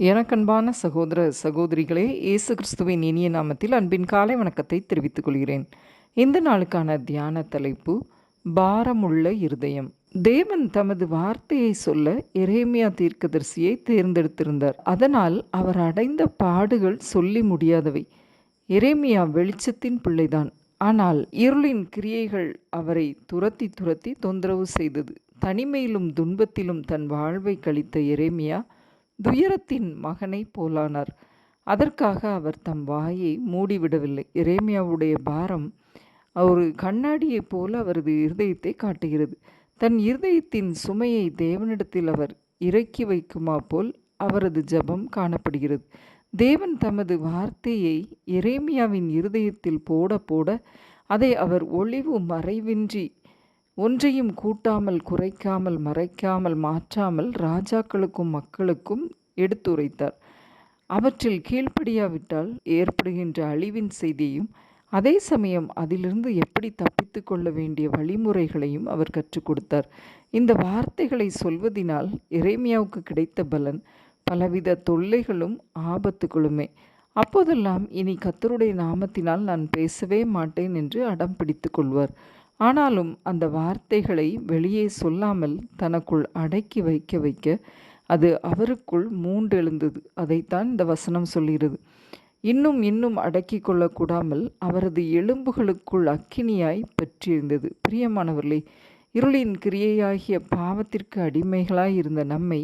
எனக்கன்பான சகோதர சகோதரிகளே இயேசு கிறிஸ்துவின் இனிய நாமத்தில் அன்பின் காலை வணக்கத்தை தெரிவித்துக் கொள்கிறேன். இந்த நாளுக்கான தியான தலைப்பு பாரமுள்ள இருதயம். தேவன் தமது வார்த்தையை சொல்ல எரேமியா தீர்க்கதரிசியை தேர்ந்தெடுத்திருந்தார். அதனால் அவர் அடைந்த பாடுகள் சொல்லி முடியாதவை. எரேமியா வெளிச்சத்தின் பிள்ளைதான். ஆனால் இருளின் கிரியைகள் அவரை துரத்தி துரத்தி தொந்தரவு செய்தது. தனிமையிலும் துன்பத்திலும் தன் வாழ்வை கழித்த எரேமியா துயரத்தின் மகனைப் போலானார். அதற்காக அவர் தம் வாயை மூடிவிடவில்லை. இரேமியாவுடைய பாரம் ஒரு கண்ணாடியைப் போல அவரது இருதயத்தை காட்டுகிறது. தன் இருதயத்தின் சுமையை தேவனிடத்தில் அவர் இறக்கி வைக்குமா போல் அவரது ஜபம் காணப்படுகிறது. தேவன் தமது வார்த்தையை எரேமியாவின் இருதயத்தில் போட போட அதை அவர் ஒளிவு மறைவின்றி ஒன்றையும் கூட்டாமல் குறைக்காமல் மறைக்காமல் மாற்றாமல் ராஜாக்களுக்கும் மக்களுக்கும் எடுத்துரைத்தார். அவற்றில் கீழ்ப்படியாவிட்டால் ஏற்படுகின்ற அழிவின் செய்தியையும் அதே சமயம் அதிலிருந்து எப்படி தப்பித்து கொள்ள வேண்டிய வழிமுறைகளையும் அவர் கற்றுக் கொடுத்தார். இந்த வார்த்தைகளை சொல்வதினால் இறைமையாவுக்கு கிடைத்த பலன் பலவித தொல்லைகளும் ஆபத்துகளுமே. அப்போதெல்லாம் இனி கத்தருடைய நாமத்தினால் நான் பேசவே மாட்டேன் என்று அடம் பிடித்து கொள்வார். ஆனாலும் அந்த வார்த்தைகளை வெளியே சொல்லாமல் தனக்குள் அடக்கி வைக்க வைக்க அது அவருக்குள் மூண்டெழுந்தது. அதைத்தான் இந்த வசனம் சொல்கிறது. இன்னும் இன்னும் அடக்கி கொள்ளக்கூடாமல் அவரது எலும்புகளுக்குள் அக்கினியாய் பற்றியிருந்தது. பிரியமானவர்களே இருளின் கிரியையாகிய பாவத்திற்கு அடிமைகளாய் இருந்த நம்மை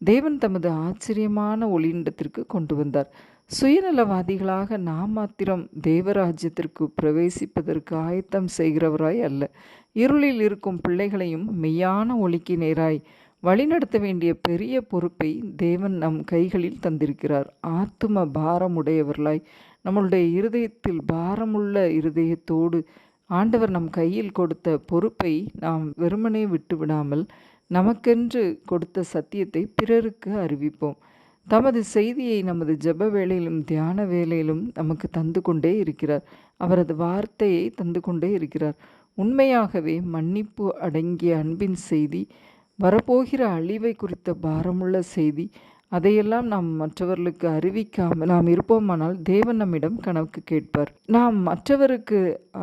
தேவன் தமது ஆச்சரியமான ஒளிண்டத்திற்கு கொண்டு வந்தார். சுயநலவாதிகளாக நாம் மாத்திரம் தேவராஜ்யத்திற்கு பிரவேசிப்பதற்கு ஆயத்தம் செய்கிறவராய் அல்ல. இருளில் இருக்கும் பிள்ளைகளையும் மெய்யான ஒளிக்கு நேராய் வழிநடத்த வேண்டிய பெரிய பொறுப்பை தேவன் நம் கைகளில் தந்திருக்கிறார். ஆத்தும பாரமுடையவர்களாய் நம்மளுடைய இருதயத்தில் பாரமுள்ள இருதயத்தோடு ஆண்டவர் நம் கையில் கொடுத்த பொறுப்பை நாம் வெறுமனே விட்டு விடாமல் நமக்கென்று கொடுத்த சத்தியத்தை பிறருக்கு அறிவிப்போம். தமது செய்தியை நமது ஜப வேளையிலும் தியான வேலையிலும் நமக்கு தந்து கொண்டே இருக்கிறார். அவரது வார்த்தையை தந்து கொண்டே இருக்கிறார். உண்மையாகவே மன்னிப்பு அடங்கிய அன்பின் செய்தி வரப்போகிற அழிவை குறித்த பாரமுள்ள செய்தி அதையெல்லாம் நாம் மற்றவர்களுக்கு அறிவிக்காமல் நாம் இருப்போமானால் தேவன் நம்மிடம் கணக்கு கேட்பார். நாம் மற்றவருக்கு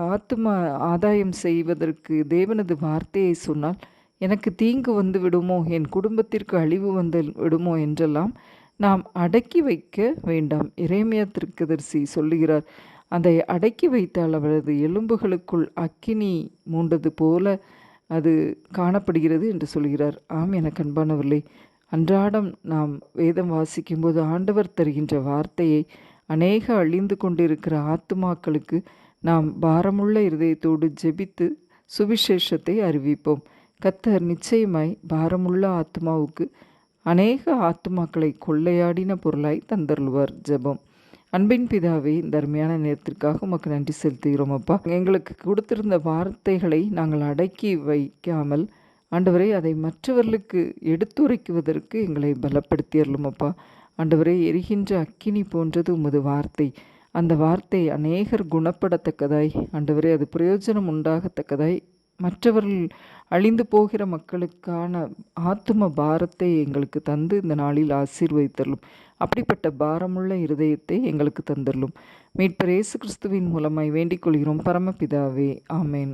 ஆத்ம ஆதாயம் செய்வதற்கு தேவனது வார்த்தையை சொன்னால் எனக்கு தீங்கு வந்து விடுமோ? என் குடும்பத்திற்கு அழிவு வந்து விடுமோ? என்றெல்லாம் நாம் அடக்கி வைக்க வேண்டாம். இறைமையா திருக்கதரிசி சொல்லுகிறார் அதை அடக்கி வைத்தால் அவரது எலும்புகளுக்குள் அக்கினி மூண்டது போல அது காணப்படுகிறது என்று சொல்கிறார் ஆம் எனக்கு அன்பானவர்களே அன்றாடம் நாம் வேதம் வாசிக்கும்போது ஆண்டவர் தருகின்ற வார்த்தையை அநேக அழிந்து கொண்டிருக்கிற ஆத்துமாக்களுக்கு நாம் பாரமுள்ள இருதயத்தோடு ஜெபித்து சுவிசேஷத்தை அறிவிப்போம். கத்தர் நிச்சயமாய் பாரமுள்ள ஆத்மாவுக்கு அநேக ஆத்துமாக்களை கொள்ளையாடின பொருளாய் தந்தருள்வார் ஜெபம். அன்பின் பிதாவே இந்த அருமையான நேரத்திற்காக உமக்கு நன்றி செலுத்துகிறோம் அப்பா. எங்களுக்கு கொடுத்திருந்த வார்த்தைகளை நாங்கள் அடக்கி வைக்காமல் ஆண்டவரை அதை மற்றவர்களுக்கு எடுத்துரைக்குவதற்கு எங்களை பலப்படுத்தியறலும் அப்பா. ஆண்டவரை எரிகின்ற அக்கினி போன்றது உமது வார்த்தை. அந்த வார்த்தை அநேகர் குணப்படத்தக்கதாய் ஆண்டவரே அது பிரயோஜனம் உண்டாகத்தக்கதாய் மற்றவர்கள் அழிந்து போகிற மக்களுக்கான ஆத்தும பாரத்தை எங்களுக்கு தந்து இந்த நாளில் ஆசீர்வதித்தரலும். அப்படிப்பட்ட பாரமுள்ள இருதயத்தை எங்களுக்கு தந்தரலும். மீட்பர் இயேசு கிறிஸ்துவின் மூலமாய் வேண்டிக் கொள்கிறோம். பரமபிதாவே ஆமேன்.